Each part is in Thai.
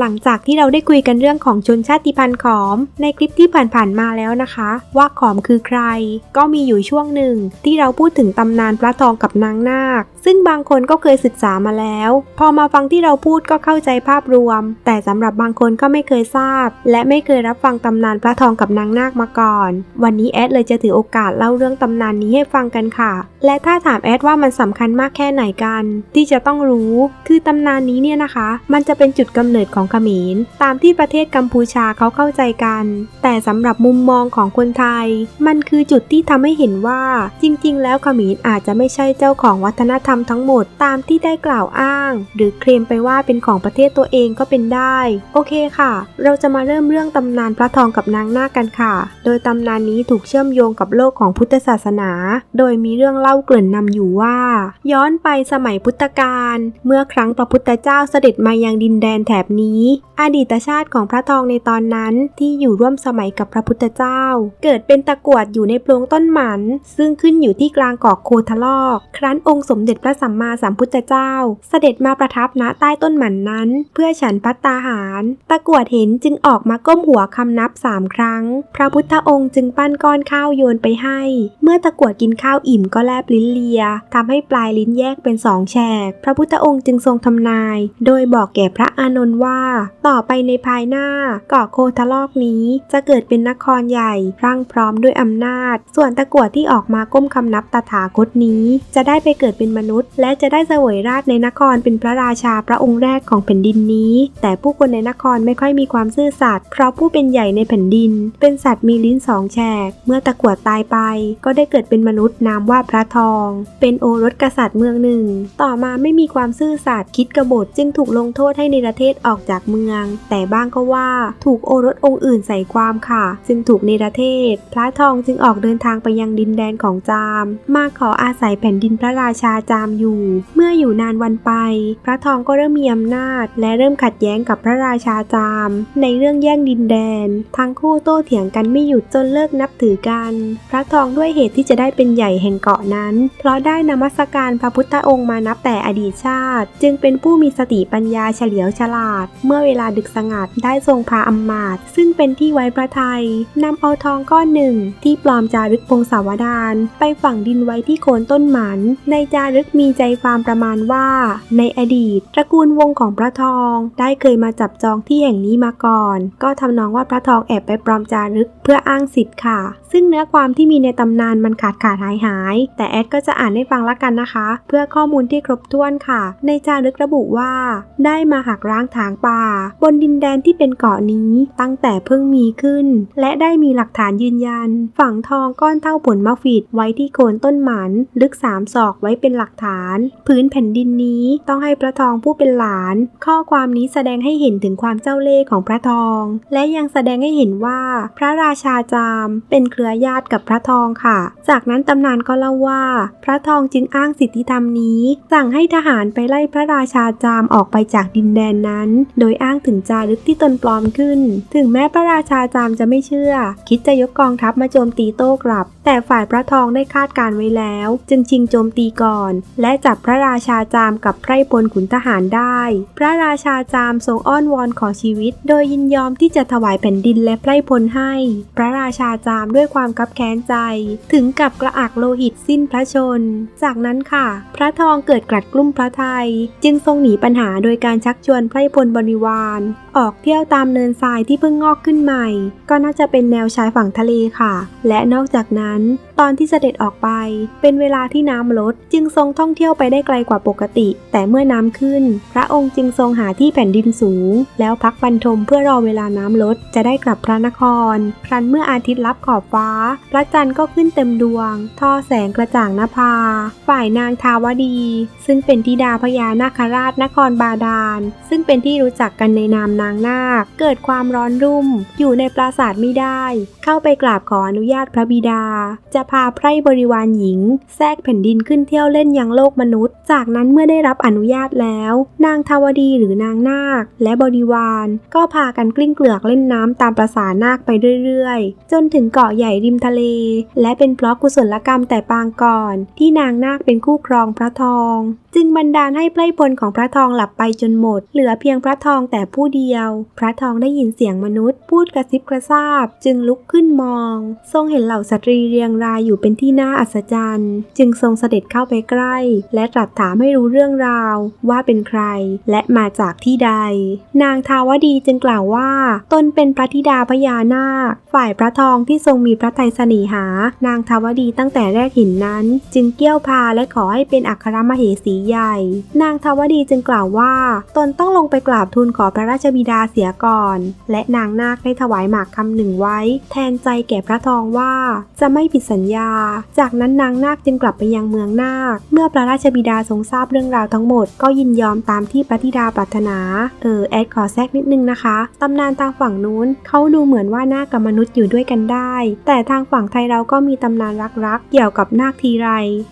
หลังจากที่เราได้คุยกันเรื่องของชนชาติพันธุ์ขอม ในคลิปที่ผ่านๆมาแล้วนะคะ ว่าขอมคือใคร ก็มีอยู่ช่วงหนึ่ง ที่เราพูดถึงตำนานพระทองกับนางนาค ซึ่งบางคนก็เคยศึกษามาแล้ว พอมาฟังที่เราพูดก็เข้าใจภาพรวม แต่สำหรับบางคนก็ไม่เคยทราบ และไม่เคยรับฟังตำนานพระทองกับนางนาคมาก่อน วันนี้แอดเลยจะถือโอกาสเล่าเรื่องตำนานนี้ให้ฟังกันค่ะ และถ้าถามแอดว่ามันสำคัญมากแค่ไหนกัน ที่จะต้องรู้ คือตำนานนี้เนี่ยนะคะ มันจะเป็นจุดกำเนิดของเขมร ตามที่ประเทศกัมพูชาเขาเข้าใจกัน แต่สำหรับมุมมองของคนไทย มันคือจุดที่ทำให้เห็นว่า จริง ๆ แล้วเขมรอาจจะไม่ใช่เจ้าของวัฒนธรรมทั้งหมดตามที่ได้กล่าวอ้าง หรือเคลมไปว่าเป็นของประเทศตัวเองก็เป็นได้ โอเคค่ะ เราจะมาเริ่มเรื่องตำนานพระทองกับนางนาคกันค่ะ โดยตำนานนี้ถูกเชื่อมโยงกับโลกของพุทธศาสนา โดยมีเรื่องเล่าเกริ่นนำอยู่ว่า ย้อนไปสมัยพุทธกาลเมื่อครั้งพระพุทธเจ้าเสด็จมายังดินแดนแถบนี้อดีตชาติของพระทองในตอนนั้นที่อยู่ร่วมสมัยกับพระพุทธเจ้า เกิดเป็นตะกวดอยู่ในโพรงต้นหมัน ซึ่งขึ้นอยู่ที่กลางเกาะโคทะลอก ครั้นองค์สมเด็จพระสัมมาสัมพุทธเจ้า เสด็จมาประทับณใต้ต้นหมันนั้น เพื่อฉันพัตตาหาร ตะกวดเห็นจึงออกมาก้มหัวคำนับสามครั้ง พระพุทธองค์จึงปั้นก้อนข้าวโยนไปให้ เมื่อตะกวดกินข้าวอิ่มก็แลบลิ้นเลียทำให้ปลายลิ้นแยกเป็นสองแฉก พระพุทธองค์จึงทรงทำนาย โดยบอกแก่พระอานนท์ว่าต่อไปในภายหน้าเกาะโคทะลอกนี้จะเกิดเป็นนครใหญ่ร่างพร้อมด้วยอำนาจ ส่วนตะกรวดที่ออกมาก้มคำนับตถาคตนี้ จะได้ไปเกิดเป็นมนุษย์ และจะได้เสวยราชในนครเป็นพระราชาพระองค์แรกของแผ่นดินนี้ แต่ผู้คนในนครไม่ค่อยมีความซื่อสัตย์เพราะผู้เป็นใหญ่ในแผ่นดิน เป็นสัตว์มีลิ้นสองแฉก เมื่อตะกรวดตายไป ก็ได้เกิดเป็นมนุษย์นามว่าพระทอง เป็นโอรสกษัตริย์เมืองหนึ่ง ต่อมาไม่มีความซื่อสัตย์คิดกบฏจึงถูกลงโทษให้ในประเทศออกจากเมือง แต่บ้างก็ว่าถูกโอรสองค์อื่นใส่ความค่ะจึงถูกในรเทศ พระทองจึงออกเดินทางไปยังดินแดนของจาม มาขออาศัยแผ่นดินพระราชาจามอยู่ เมื่ออยู่นานวันไป พระทองก็เริ่มมีอำนาจ และเริ่มขัดแย้งกับพระราชาจาม ในเรื่องแย่งดินแดน ทั้งคู่โต้เถียงกันไม่หยุดจนเลิกนับถือกัน พระทองด้วยเหตุที่จะได้เป็นใหญ่แห่งเกาะนั้น เพราะได้นมัสการพระพุทธองค์มานับแต่อดีตชาติ จึงเป็นผู้มีสติปัญญาเฉลียวฉลาดเมื่อเวลาดึกสงัดได้ทรงพาอำมาตย์ซึ่งเป็นที่ไว้พระทัยนำเอาทองก้อนหนึ่ง ที่ปลอมจารึกพงศาวดารไปฝังดินไว้ที่โคนต้นหมัน ในจารึกมีใจความประมาณว่า ในอดีต ตระกูลวงของพระทอง ได้เคยมาจับจองที่แห่งนี้มาก่อน ก็ทำนองว่าพระทองแอบไปปลอมจารึกเพื่ออ้างสิทธิ์ค่ะ ซึ่งเนื้อความที่มีในตำนานมันขาดขาดหายหาย แต่แอดก็จะอ่านให้ฟังละกันนะคะ เพื่อข้อมูลที่ครบถ้วนค่ะ ในจารึกระบุว่า ได้มาหักร้างถางปา บนดินแดนที่เป็นเกาะนี้ตั้งแต่เพิ่งมีขึ้น และได้มีหลักฐานยืนยัน ฝังทองก้อนเท่าผลมะฟิดไว้ที่โคนต้นหมันลึกสามศอกไว้เป็นหลักฐาน พื้นแผ่นดินนี้ต้องให้พระทองผู้เป็นหลาน ข้อความนี้แสดงให้เห็นถึงความเจ้าเล่ห์ของพระทอง และยังแสดงให้เห็นว่าพระราชาจามเป็นเครือญาติกับพระทองค่ะ จากนั้นตำนานก็เล่าว่า พระทองจึงอ้างสิทธิธรรมนี้ สั่งให้ทหารไปไล่พระราชาจามออกไปจากดินแดนนั้นโดยอ้างถึงจารึกที่ตนปลอมขึ้น ถึงแม้พระราชาจามจะไม่เชื่อ คิดจะยกกองทัพมาโจมตีโต้กลับ แต่ฝ่ายพระทองได้คาดการไว้แล้ว จึงชิงโจมตีก่อน และจับพระราชาจามกับไพร่พลขุนทหารได้ พระราชาจามทรงอ้อนวอนขอชีวิต โดยยินยอมที่จะถวายแผ่นดินและไพร่พลให้ พระราชาจามด้วยความคับแค้นใจ ถึงกับกระอักโลหิตสิ้นพระชน จากนั้นค่ะ พระทองเกิดกลัดกลุ้มพระไทย จึงทรงหนีปัญหาโดยการชักชวนไพร่พลบนริวาร ออกเที่ยวตามเนินทรายที่เพิ่งงอกขึ้นใหม่ ก็น่าจะเป็นแนวชายฝั่งทะเลค่ะ และนอกจากนั้น ตอนที่เสด็จออกไป เป็นเวลาที่น้ำลด จึงทรงท่องเที่ยวไปได้ไกลกว่าปกติ แต่เมื่อน้ำขึ้น พระองค์จึงทรงหาที่แผ่นดินสูง แล้วพักบรรทมเพื่อรอเวลาน้ำลดจะได้กลับพระนคร ครั้นเมื่ออาทิตย์ลับขอบฟ้า พระจันทร์ก็ขึ้นเต็มดวง ท่อแสงกระจ่างนภา ฝ่ายนางทาวดี ซึ่งเป็นธิดาพญานาคราชนครบาดาล ซึ่งเป็นที่รู้จักกันในนามนางนาค เกิดความร้อนรุ่ม อยู่ในปราสาทไม่ได้ เข้าไปกราบขออนุญาตพระบิดา จะพาไพร่บริวารหญิง แทรกแผ่นดินขึ้นเที่ยวเล่นยังโลกมนุษย์ จากนั้นเมื่อได้รับอนุญาตแล้ว นางทาวดีหรือนางนาค และบริวารก็พากันกลิ้งเกลือกเล่นน้ำตามประสานาคไปเรื่อยๆ จนถึงเกาะใหญ่ริมทะเล และเป็นเพราะกุศลกรรมแต่ปางก่อน ที่นางนาคเป็นคู่ครองพระทอง จึงบันดาลให้ไพร่พลของพระทองหลับไปจนหมด เหลือเพียงพระทองแต่ผู้เดียว พระทองได้ยินเสียงมนุษย์ พูดกระซิบกระซาบ จึงลุกขึ้นมอง ทรงเห็นเหล่าสตรีเรียงรายอยู่เป็นที่น่าอัศจรรย์ จึงทรงเสด็จเข้าไปใกล้ และตรัสถามให้รู้เรื่องราว ว่าเป็นใคร และมาจากที่ใด นางทาวดีจึงกล่าวว่าตนเป็นพระธิดาพญานาค ฝ่ายพระทองที่ทรงมีพระทัยสน่หา นางทาวดีตั้งแต่แรกเห็นนั้น จึงเกี้ยวพาและขอให้เป็นอัครมเหสีใหญ่ นางทวดีจึงกล่าวว่า ตนต้องลงไปกราบทูลขอพระราชบิดาเสียก่อน และนางนาคได้ถวายหมากคำหนึ่งไว้ แทนใจแก่พระทองว่า จะไม่ผิดสัญญา จากนั้นนางนาคจึงกลับไปยังเมืองนาค เมื่อพระราชบิดาทรงทราบเรื่องราวทั้งหมด ก็ยินยอมตามที่พระธิดาปรารถนา เออแอดขอแทรกนิดนึงนะคะตำนานทางฝั่งนู้นเขาดูเหมือนว่านาคกับมนุษย์อยู่ด้วยกันได้ แต่ทางฝั่งไทยเราก็มีตำนานรักๆ เกี่ยวกับนาคทีไร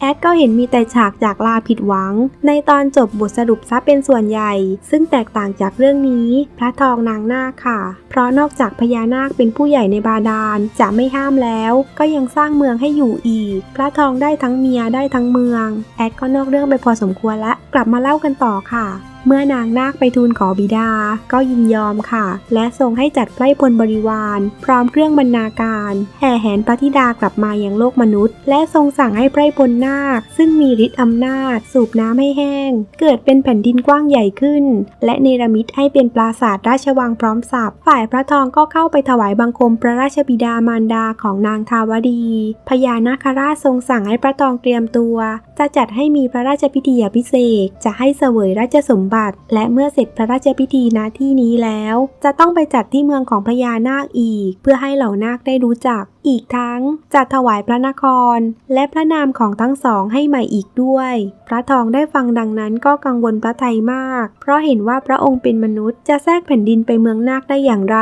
แอดก็เห็นมีแต่ฉากจากลาผิดหวังในตอนจบบทสรุปซะเป็นส่วนใหญ่ ซึ่งแตกต่างจากเรื่องนี้ พระทองนางนาคค่ะ เพราะนอกจากพญานาคเป็นผู้ใหญ่ในบาดาลจะไม่ห้ามแล้ว ก็ยังสร้างเมืองให้อยู่อีก พระทองได้ทั้งเมียได้ทั้งเมือง แอดก็นอกเรื่องไปพอสมควรและ กลับมาเล่ากันต่อค่ะ เมื่อนางนาคไปทูลขอบิดา ก็ยินยอมค่ะ และทรงให้จัดไพร่พลบริวาร พร้อมเครื่องบรรณาการ แห่แหนพระธิดากลับมายังโลกมนุษย์ และทรงสั่งให้ไพร่พลนาค ซึ่งมีฤทธิ์อำนาจ สูบน้ำให้แห้ง เกิดเป็นแผ่นดินกว้างใหญ่ขึ้น และเนรมิตให้เป็นปราสาทราชวังพร้อมสับฝ่ายพระทองก็เข้าไปถวายบังคมพระราชบิดามารดาของนางทาวดี พญานาคราชทรงสั่งให้พระทองเตรียมตัว จะจัดให้มีพระราชพิธีอภิเศษ จะให้เสวยราชสมบัติและเมื่อเสร็จพระราชพิธีณที่นี้แล้ว จะต้องไปจัดที่เมืองของพญานาคอีก เพื่อให้เหล่านาคได้รู้จัก อีกทั้งจัดถวายพระนคร และพระนามของทั้งสองให้ใหม่อีกด้วย พระทองได้ฟังดังนั้นก็กังวลพระไทยมาก เพราะเห็นว่าพระองค์เป็นมนุษย์จะแทรกแผ่นดินไปเมืองนาคได้อย่างไร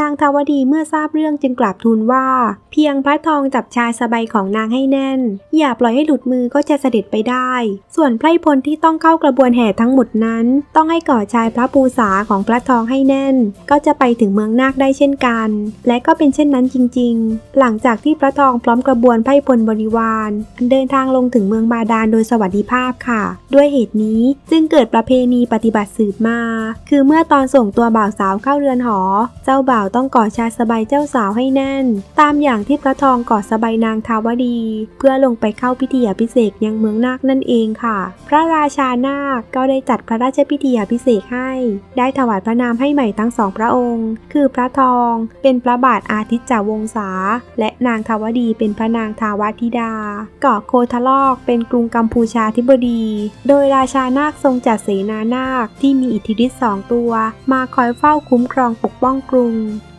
นางทวดีเมื่อทราบเรื่องจึงกราบทูลว่า เพียงพระทองจับชายสบายของนางให้แน่น อย่าปล่อยให้หลุดมือก็จะเสด็จไปได้ ส่วนไพรพลที่ต้องเข้ากระบวนแห่ทั้งหมดนั้น ต้องให้ก่อชายพระปูษาของพระทองให้แน่น ก็จะไปถึงเมืองนาคได้เช่นกัน และก็เป็นเช่นนั้นจริง ๆหลังจากที่พระทองพร้อมกระบวนไพ่พลบริวารเดินทางลงถึงเมืองบาดาลโดยสวัสดิภาพค่ะ ด้วยเหตุนี้จึงเกิดประเพณีปฏิบัติสืบมา คือเมื่อตอนส่งตัวบ่าวสาวเข้าเรือนหอ เจ้าบ่าวต้องกอดชายสบายเจ้าสาวให้แน่น ตามอย่างที่พระทองกอดสบายนางทาวดี เพื่อลงไปเข้าพิธีอภิเษกยังเมืองนาคนั่นเองค่ะ พระราชานาคก็ได้จัดพระราชพิธีอภิเษกให้ ได้ถวายพระนามให้ใหม่ทั้งสองพระองค์ คือพระทองเป็นพระบาทอาทิตย์จาวงศาและนางทาวดีเป็นพระนางทาวธิดา เกาะโคทะลอกเป็นกรุงกัมพูชาธิบดี โดยราชานาคทรงจัดเสนานาคที่มีอิทธิฤทธิ์สองตัว มาคอยเฝ้าคุ้มครองปกป้องกรุง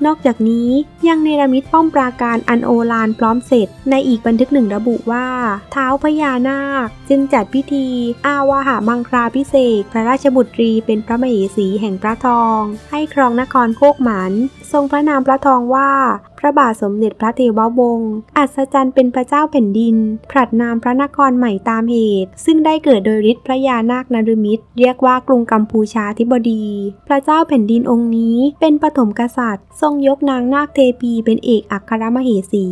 นอกจากนี้ยังเนรมิตป้อมปราการอันโอฬารพร้อมเสร็จ ในอีกบันทึกหนึ่งระบุว่า เท้าพญานาคจึงจัดพิธี อาวาหามังคลาพิเศษพระราชบุตรีเป็นพระมเหสีแห่งพระทอง ให้ครองนครโคกหมัน ทรงพระนามพระทองว่า พระบาทสมเด็จพระเทววงศ์อัศจรรย์เป็นพระเจ้าแผ่นดินผลัดนามพระนครใหม่ตามเหตุ ซึ่งได้เกิดโดยฤทธิ์พระยานาคนรมิตร เรียกว่ากรุงกัมพูชาธิบดี พระเจ้าแผ่นดินองค์นี้ เป็นปฐมกษัตริย์ ทรงยกนางนาคเทปีเป็นเอกอัครมเหสี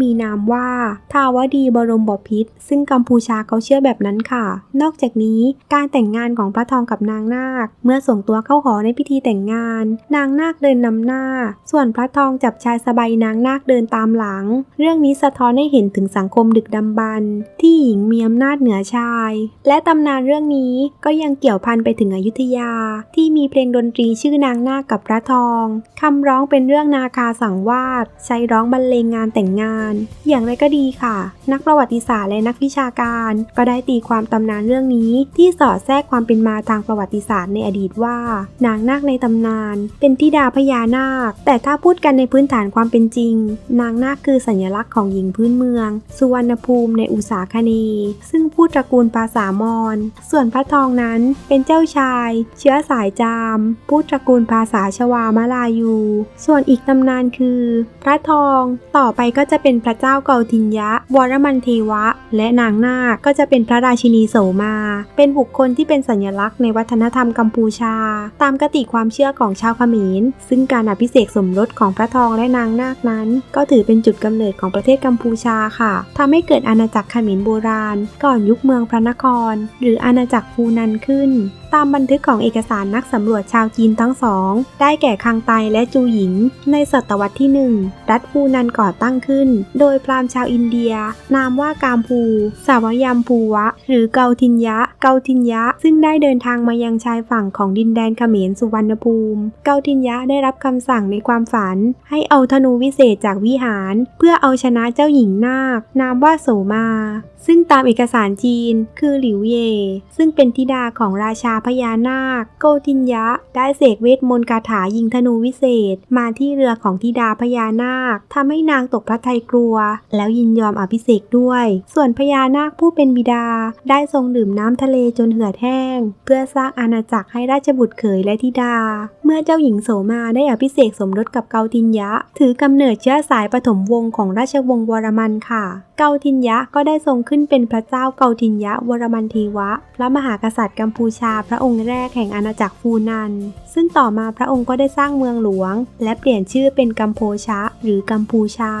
มีนามว่า ทาวดีบรมบพิตรซึ่งกัมพูชาเขาเชื่อแบบนั้นค่ะ นอกจากนี้การแต่งงานของพระทองกับนางนาค เมื่อส่งตัวเข้าหอในพิธีแต่งงาน นางนาคเดินนำหน้าส่วนพระทองจับชายสบายนางนาคเดินตามหลัง เรื่องนี้สะท้อนให้เห็นถึงสังคมดึกดำบรรพ์ที่หญิงมีอำนาจเหนือชาย และตำนานเรื่องนี้ก็ยังเกี่ยวพันไปถึงอยุธยา ที่มีเพลงดนตรีชื่อนางนาคกับพระทองคำร้องเป็นเรื่องนาคาสังวาสใช้ร้องบรรเลงงานแต่งงาน อย่างไรก็ดีค่ะ นักประวัติศาสตร์และนักวิชาการ ก็ได้ตีความตำนานเรื่องนี้ ที่สอดแทรกความเป็นมาทางประวัติศาสตร์ในอดีตว่า นางนาคในตำนาน เป็นธิดาพญานาคแต่ถ้าพูดกันในพื้นฐานความเป็นจริง นางนาคคือสัญลักษณ์ของหญิงพื้นเมือง สุวรรณภูมิในอุษาคเนย์ซึ่งพูดตระกูลภาษามอญส่วนพระทองนั้นเป็นเจ้าชาย เชื้อสายจามพูดตระกูลภาษาชวามาลายู ส่วนอีกตำนานคือ พระทองต่อไปก็จะเป็นพระเจ้าเกาทินยะ วรมันเทวะ และนางนาคก็จะเป็นพระราชินีโสมา เป็นบุคคลที่เป็นสัญลักษณ์ในวัฒนธรรมกัมพูชา ตามกติความเชื่อของชาวเขมรซึ่งการอภิเษกสมรสของพระทองและนางนาคนั้น ก็ถือเป็นจุดกำเนิดของประเทศกัมพูชาค่ะทำให้เกิดอาณาจักรขมินโบราณ ก่อนยุคเมืองพระนคร หรืออาณาจักรฟูนันขึ้น ตามบันทึกของเอกสารนักสำรวจชาวจีนทั้งสอง ได้แก่คังไตและจูหยิง ในศตวรรษที่หนึ่งรัฐฟูนันก่อตั้งขึ้น โดยพราหมณ์ชาวอินเดีย นามว่ากามภู สาวยามภูวะ หรือเกาทินยะ เกาทินยะ ซึ่งได้เดินทางมายังชายฝั่งของดินแดนเขมรสุวรรณภูมิ เกาทินยะได้รับคำสั่งในความฝัน ให้เอาธนูวิเศษจากวิหาร เพื่อเอาชนะเจ้าหญิงนาคนามว่าโสมาซึ่งตามเอกสารจีนคือหลิวเย่ซึ่งเป็นธิดาของราชาพญานาค โกทินยะ ได้เสกเวทมนต์คาถายิงธนูวิเศษ มาที่เรือของธิดาพญานาคทำให้นางตกพระทัยกลัว แล้วยินยอมอภิเษกด้วย ส่วนพญานาคผู้เป็นบิดา ได้ทรงดื่มน้ำทะเลจนเหือดแห้ง เพื่อสร้างอาณาจักรให้ราชบุตรเขยและธิดา เมื่อเจ้าหญิงโสมาได้อภิเษกสมรสกับเกาทินยะ ถือกำเนิดเชื้อสายปฐมวงศ์ของราชวงศ์วรมันค่ะ เกาทินยะก็ได้ทรงขึ้นเป็นพระเจ้าเกาทินยะวรมันเทวะ พระมหากษัตริย์กัมพูชาพระองค์แรกแห่งอาณาจักรฟูนัน ซึ่งต่อมาพระองค์ก็ได้สร้างเมืองหลวง และเปลี่ยนชื่อเป็นกัมโพชะ หรือกัมพูชา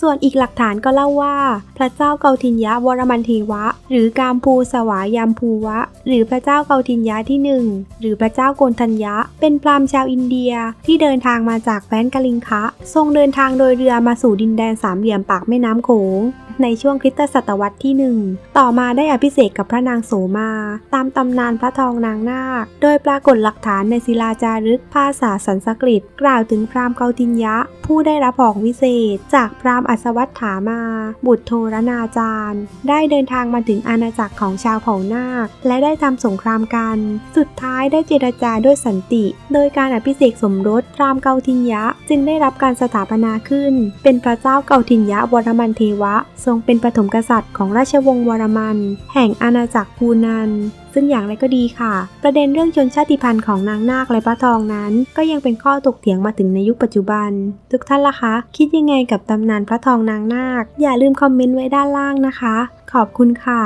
ส่วนอีกหลักฐานก็เล่าว่า พระเจ้าเกาทินยะวรมันเทวะ หรือกามภูสวายามภูวะหรือพระเจ้าเกาทินยะที่หนึ่งหรือพระเจ้าโกนทัญญะ เป็นพราหมณ์ชาวอินเดียที่เดินทางมาจากแคว้นกลิงคะ ทรงเดินทางโดยเรือมาสู่ดินแดนสามเหลี่ยมปากแม่น้ำโขงในช่วงคริสตศตวรรษที่หนึ่งต่อมาได้อภิเษกกับพระนางโสมา ตามตำนานพระทองนางนาค โดยปรากฏหลักฐานในศิลาจารึกภาษาสันสกฤต กล่าวถึงพราหมณ์เกาตินยะ ผู้ได้รับของวิเศษ จากพราหมณ์อัศวัตถามา บุตรโทรนาจารย์ ได้เดินทางมาถึงอาณาจักรของชาวเผ่านาค และได้ทำสงครามกัน สุดท้ายได้เจรจาด้วยสันติ โดยการอภิเษกสมรสพรามเกาทินยะ จึงได้รับการสถาปนาขึ้น เป็นพระเจ้าเกาทินยะวรมันเทวะ ทรงเป็นปฐมกษัตริย์ของราชวงศ์วรมัน แห่งอาณาจักรพูนันซึ่งอย่างไรก็ดีค่ะ ประเด็นเรื่องชนชาติพันธุ์ของนางนาคและพระทองนั้น ก็ยังเป็นข้อตกเถียงมาถึงในยุคปัจจุบัน ทุกท่านล่ะคะ คิดยังไงกับตำนานพระทองนางนาค อย่าลืมคอมเมนต์ไว้ด้านล่างนะคะ ขอบคุณค่ะ